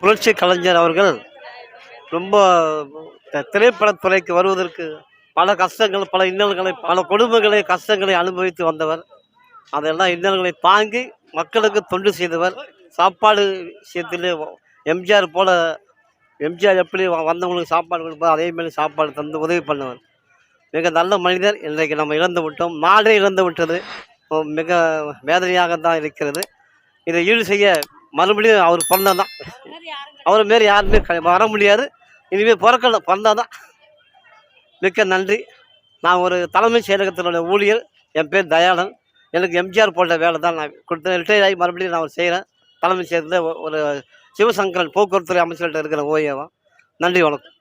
புரட்சி கலைஞர் அவர்கள் ரொம்ப திரைப்படத்துறைக்கு வருவதற்கு பல கஷ்டங்கள் பல இன்னல்களை பல கொடுமைகளை கஷ்டங்களை அனுபவித்து வந்தவர். அதெல்லாம் இன்னல்களை தாங்கி மக்களுக்கு தொண்டு செய்தவர். சாப்பாடு விஷயத்திலே எம்ஜிஆர் போல எம்ஜிஆர் எப்படி வ- வந்தவங்களுக்கு சாப்பாடு கொடுப்பார் அதேமாரி சாப்பாடு தந்து உதவி பண்ணவர். மிக நல்ல மனிதர். இன்றைக்கு நம்ம இழந்து விட்டோம். நாடே இழந்து விட்டது. மிக வேதனையாக தான் இருக்கிறது. இதை ஈடு செய்ய மறுபடியும் அவர் பிறந்தாதான். அவர் மாரி யாருமே க- வர முடியாது. இனிமேல் பிறக்கல பிறந்தாதான். மிக்க நன்றி. நான் ஒரு தலைமை செயலகத்தினுடைய ஊழியர். என் பேர் தயாளன். எனக்கு எம்ஜிஆர் போட்ட வேலை தான் நான் கொடுத்த ரிட்டையர் ஆகி மறுபடியும் நான் செய்கிறேன் தலைமை சேர்ந்த ஒரு சிவசங்கரன் போக்குவரத்துறை அமைச்சர்கிட்ட இருக்கிற ஓய்வா நன்றி வணக்கம்.